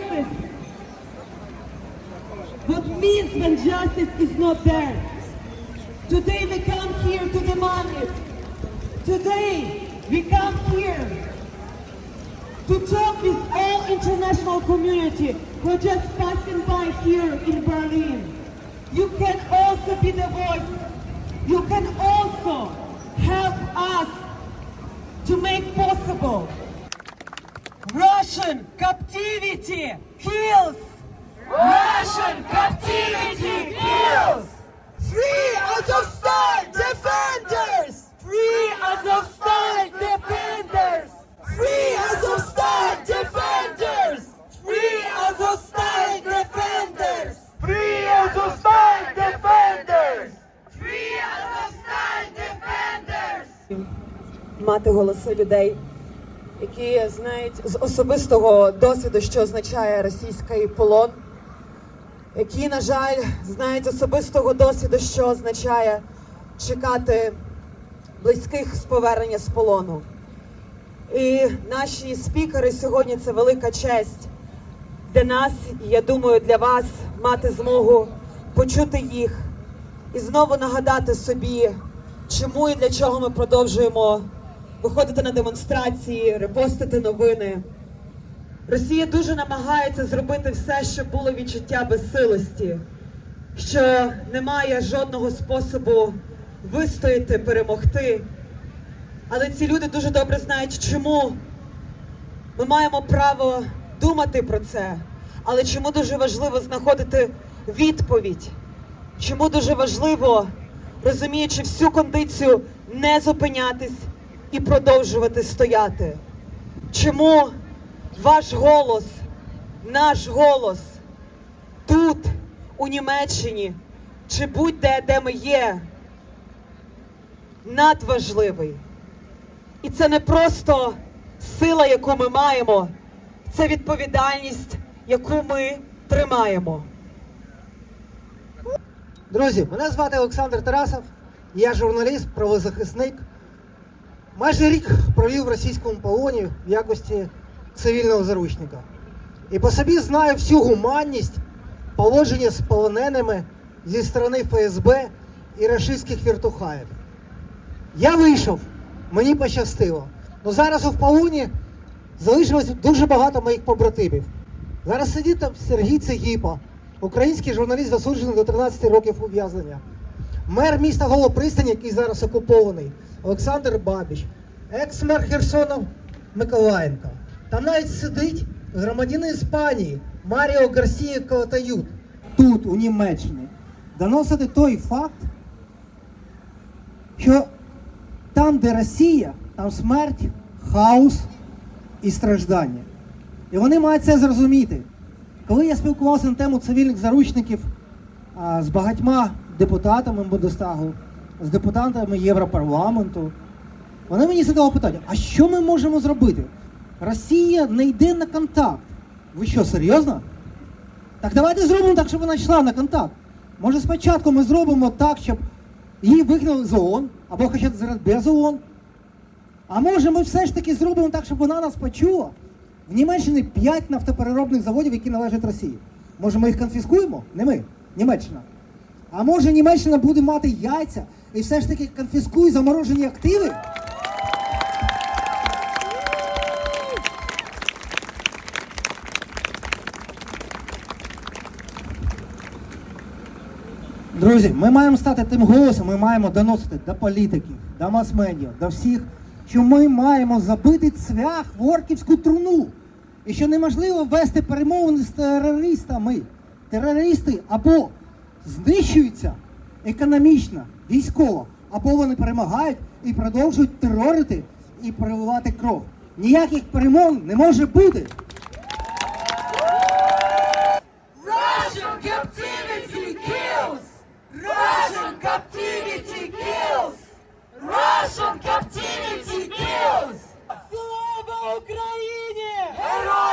justice. What means when justice is not there? Today we come here to demand it. Today we come here to talk with all international community who are just passing by here in Berlin. You can also be the voice. You can also help us to make possible Russian captivity kills. Russian captivity kills. Free Azovstal defenders! Free Azovstal defenders! Free Azovstal defenders! Free Azovstal defenders! Free Azovstal defenders! Free Azovstal defenders! Мати голоси людей, які знають з особистого досвіду, що означає російський полон, які, на жаль, знають особистого досвіду, що означає чекати близьких з повернення з полону. І наші спікери сьогодні це велика честь для нас, і я думаю, для вас мати змогу почути їх і знову нагадати собі, чому і для чого ми продовжуємо виходити на демонстрації, репостити новини. Росія дуже намагається зробити все, щоб було відчуття безсилості, що немає жодного способу вистояти, перемогти. Але ці люди дуже добре знають, чому ми маємо право думати про це, але чому дуже важливо знаходити відповідь, чому дуже важливо, розуміючи всю кондицію, не зупинятись і продовжувати стояти. Чому ваш голос, наш голос тут, у Німеччині, чи будь-де, де ми є, надважливий. І це не просто сила, яку ми маємо, це відповідальність, яку ми тримаємо. Друзі, мене звати Олександр Тарасов, я журналіст, правозахисник. Майже рік провів в російському полоні в якості цивільного заручника. І по собі знаю всю гуманність положення з полоненими зі сторони ФСБ і рашистських віртухаїв. Я вийшов, мені пощастило. Ну зараз у полоні залишилось дуже багато моїх побратимів. Зараз сидить там Сергій Цегіпа, український журналіст, засуджений до 13 років ув'язнення. Мер міста Голопристань, який зараз окупований, Олександр Бабіч, екс-мер Херсона Миколаєнко. Там навіть сидить громадянин Іспанії Маріо Гарсія Калатают. Тут, у Німеччині, доносити той факт, що там, де Росія, там смерть, хаос і страждання. І вони мають це зрозуміти. Коли я спілкувався на тему цивільних заручників а, з багатьма депутатами Бундестагу, з депутатами Європарламенту, вони мені задали питання: а що ми можемо зробити? Росія не йде на контакт. Ви що, серйозно? Так давайте зробимо так, щоб вона йшла на контакт. Може спочатку ми зробимо так, щоб її викинули з ООН, або хоча б без ООН. А може ми все ж таки зробимо так, щоб вона нас почула? В Німеччині 5 нафтопереробних заводів, які належать Росії. Може ми їх конфіскуємо? Не ми, Німеччина. А може Німеччина буде мати яйця і все ж таки конфіскує заморожені активи? Друзі, ми маємо стати тим голосом, ми маємо доносити до політиків, до мас-медіа, до всіх, що ми маємо забити цвях в орківську труну. І що неможливо вести перемовини з терористами. Терористи або знищуються економічно, військово, або вони перемагають і продовжують терорити і проливати кров. Ніяких перемог не може бути. Russian captivity kills! Russian captivity kills! Russian captivity kills! Слава Україні! Героям!